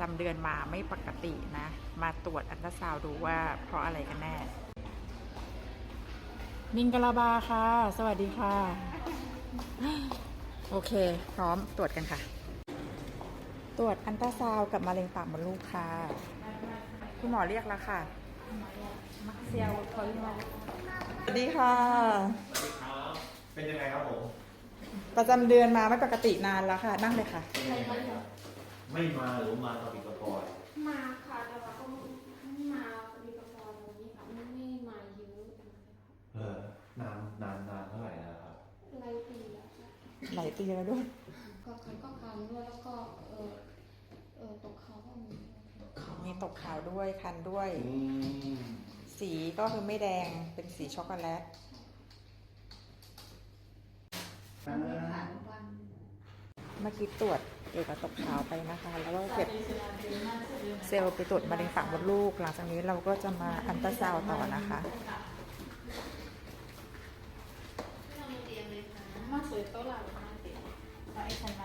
จำเดือนมาไม่ปกตินะ มาตรวจอัลตราซาวด์ดูว่าเพราะอะไรกันแน่ นิงกะลาบาค่ะ สวัสดีค่ะ โอเค พร้อมตรวจกันค่ะ ตรวจอันตราซาวด์กับมะเร็งปากมดลูกค่ะ คุณหมอเรียกแล้วค่ะมักเซียวคอยมาสวัสดีค่ะ เป็นยังไงครับผม ประจำเดือนมาไม่ปกตินานแล้วค่ะ นั่งเลยค่ะเป็นยัง ไงครับไม่มาหรือมาตะปิดตะปอยมาค่ะแต่ว่าก็ไม่มาปฏิบัติการแบบนี้ค่ะไม่ไม่มาเยอะเออนานนานนานเท่าไหร่แล้วครับหลายปีแล้วค่ะหลายปีแล้วด้วย ก็คันก็คันด้วยแล้วก็เออเออตกเขาก็มีมีตกขาวด้วยคันด้วย อืมสีก็คือไม่แดงเป็นสีช็อกโกแลตมันมีผ่านวันเมื่อกี้ตรวจ เอกตกขาวไปนะคะ แล้วก็เก็บเซลล์ไปตรวจมะเร็งปากมดลูก หลังจากนี้เราก็จะมาอันตราซาวต่อนะคะมาสวยเท่าไหร่มาเต็มไอ้ขอน